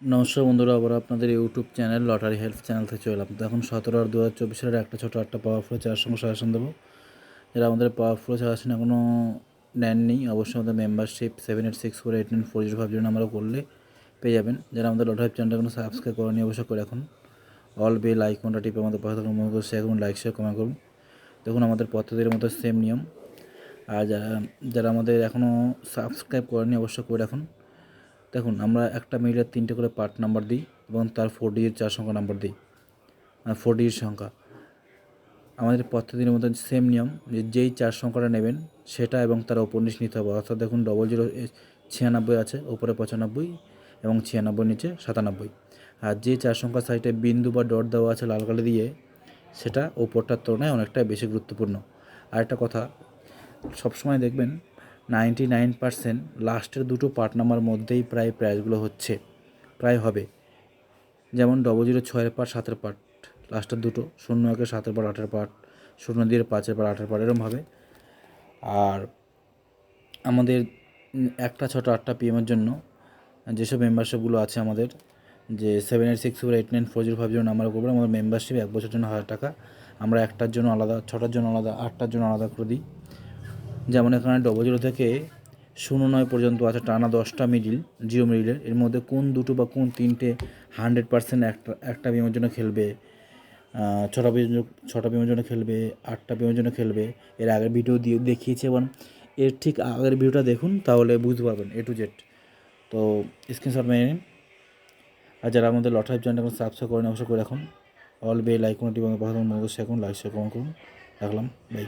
নমস্কার বন্ধুরা, আবার আপনাদের YouTube channel lottery help channel থেকে চলে এলাম। তো এখন সতেরো আর দু হাজার চব্বিশ সালের একটা ছোটো একটা পাওয়ারফুল চার সঙ্গে সাজেশন দেবো। যারা আমাদের পাওয়ারফুল সাজেশন এখনও নেননি, অবশ্যই আমাদের membership seven eight six four eight nine four zero five zero নাম্বারও করলে পেয়ে যাবেন। যারা আমাদের লটারি চ্যানেলটা এখনও সাবস্ক্রাইব করেনি অবশ্যই করে এখন অল বে লাইক কোনটা টিপে আমাদের পাশে থাকুন, মনে শেয়ার করুন লাইক শেয়ার কমেন্ট করুন। দেখুন, আমাদের পদ্ধতির মতো সেম নিয়ম। আর যারা যারা আমাদের এখনও সাবস্ক্রাইব করেনি অবশ্যই করে রাখুন। দেখুন, আমরা একটা মিলের তিনটে করে পার্ট নাম্বার দিই এবং তার ফোর ডিজিট চার সংখ্যা নাম্বার দিই। ফোর ডিজিট সংখ্যা। আমাদের পদ্ধতির মধ্যে সেম নিয়ম যে যেই চার সংখ্যাটা নেবেন, সেটা এবং তার উপনিশ নিতে হবে। অর্থাৎ দেখুন ডবল জিরো ছিয়ানব্বই আছে ওপরে পঁচানব্বই এবং ছিয়ানব্বই নিচে সাতানব্বই। আর যে চার সংখ্যা সাইডে বিন্দু বা ডট দেওয়া আছে লাল কালি দিয়ে, সেটা ওপরটার তুলনায় অনেকটা বেশি গুরুত্বপূর্ণ। আর একটা কথা, সবসময় দেখবেন নাইনটি নাইন পার্সেন্ট লাস্টের দুটো পার্ট নাম্বার মধ্যেই প্রায় প্রাইসগুলো হচ্ছে, প্রায় হবে। যেমন ডবল জিরো ছয়ের পার্ট, সাতের পার্ট, লাস্টের দুটো, শূন্য একের সাতের পার্ট, আটের পার্ট, শূন্য দিয়ে পাঁচের পার্ট, আটের পার্ট হবে। আর আমাদের একটা, ছটা, আটটা পিএমের জন্য যেসব মেম্বারশিপগুলো আছে আমাদের, যে seven eight six four eight nine four zero five zero number করব আমাদের মেম্বারশিপ এক বছরের জন্য হাজার টাকা, আমরা একটার জন্য আলাদা, ছটার জন্য আলাদা, আটটার জন্য আলাদা করে দিই। যেমন এখানে ডবল জিরো থেকে শূন্য নয় পর্যন্ত আছে, টানা দশটা মিডিল জিরো মিডিলের এর। মধ্যে কোন দুটো বা কোন তিনটে হান্ড্রেড পার্সেন্ট একটা একটা বিমের জন্য খেলবে ছটা বিমের জন্য, ছটা বিমের জন্য খেলবে, আটটা বিমের জন্য খেলবে। এর আগের ভিডিও দিয়ে দেখিয়েছি এবং এর ঠিক আগের ভিডিওটা দেখুন, তাহলে বুঝতে পারবেন এ টু জেড তো স্ক্রিনশট মেনে নিন। আর যারা আমাদের লটারি এখন সাবস্ক্রাইব করেন, অবশ্যই করে রাখুন। অল বে লাইক কোনটি এবং পাঠান মনে করুন লাইক শেয়ার কমেন্ট করুন। রাখলাম। বাই